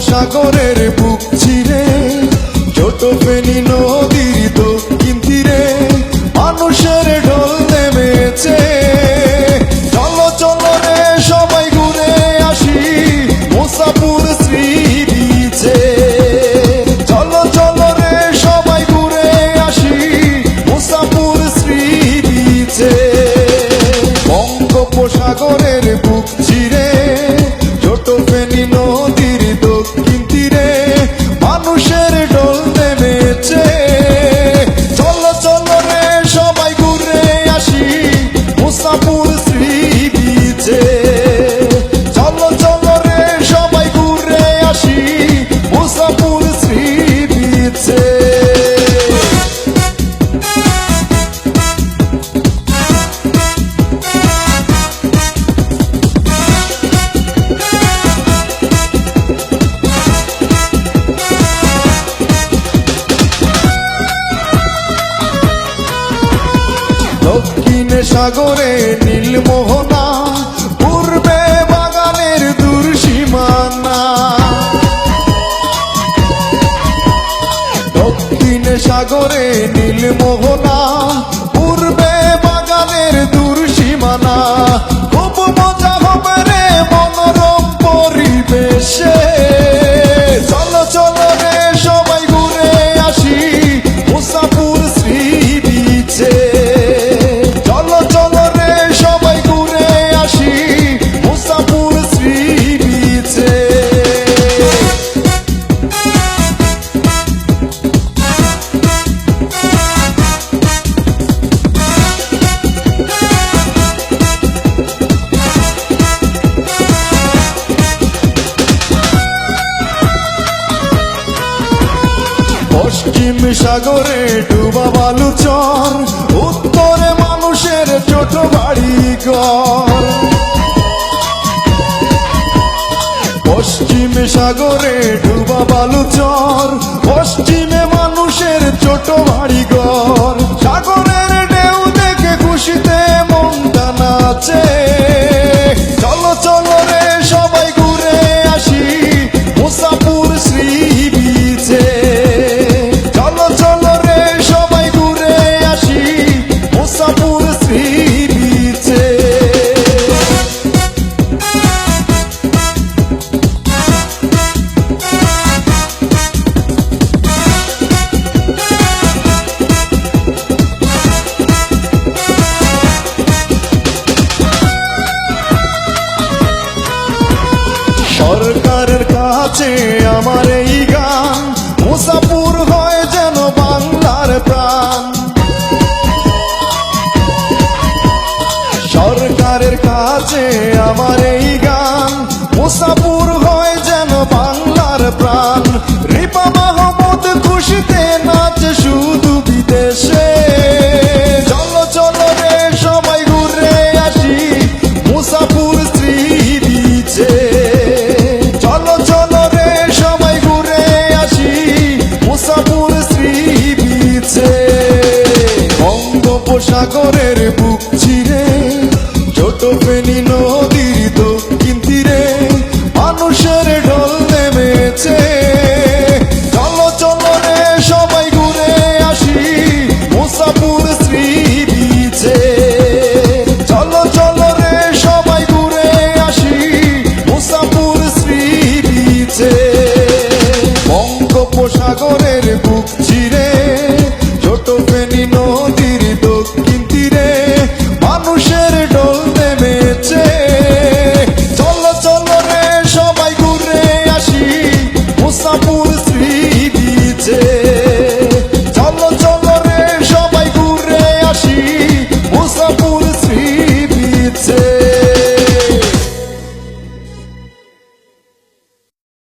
বঙ্গোপসাগরের বুক চিরে ছোট ফেনী নদীর দক্ষিণ তীরে মানুষের ঢল নেমেছে। চলো চলো রে, সবাই ঘুরে আসি রে, সবাই ঘুরে আসি বুক চিরে ছোট সাগরে নীলমোহনা পূর্বে বাগানের দূর সীমানা দক্ষিণে সাগরে নীলমোহনা পূর্বে বাগানের দূর সীমানা খুব পশ্চিম সাগরে ডুবা বালু চর, উত্তরে মানুষের ছোট বাড়ি ঘর। পশ্চিম সাগরে ডুবা বালু চর, পশ্চিমে মানুষের ছোট বাড়ি ঘর। সাগরের ঢেউ দেখে খুশিতে কাছে আমার এই গান। মুসাপুর হয় যেন বাংলার প্রাণ। সরকারের কাছে আমার সাগরের বুক ছিঁড়ে ছোট ফেনি নদীর দক্ষিণ মানুষের ঢল নেমেছে। চলো সবাই ঘুরে আসি শ্রী সবাই ঘুরে আসি বুক ছিঁড়ে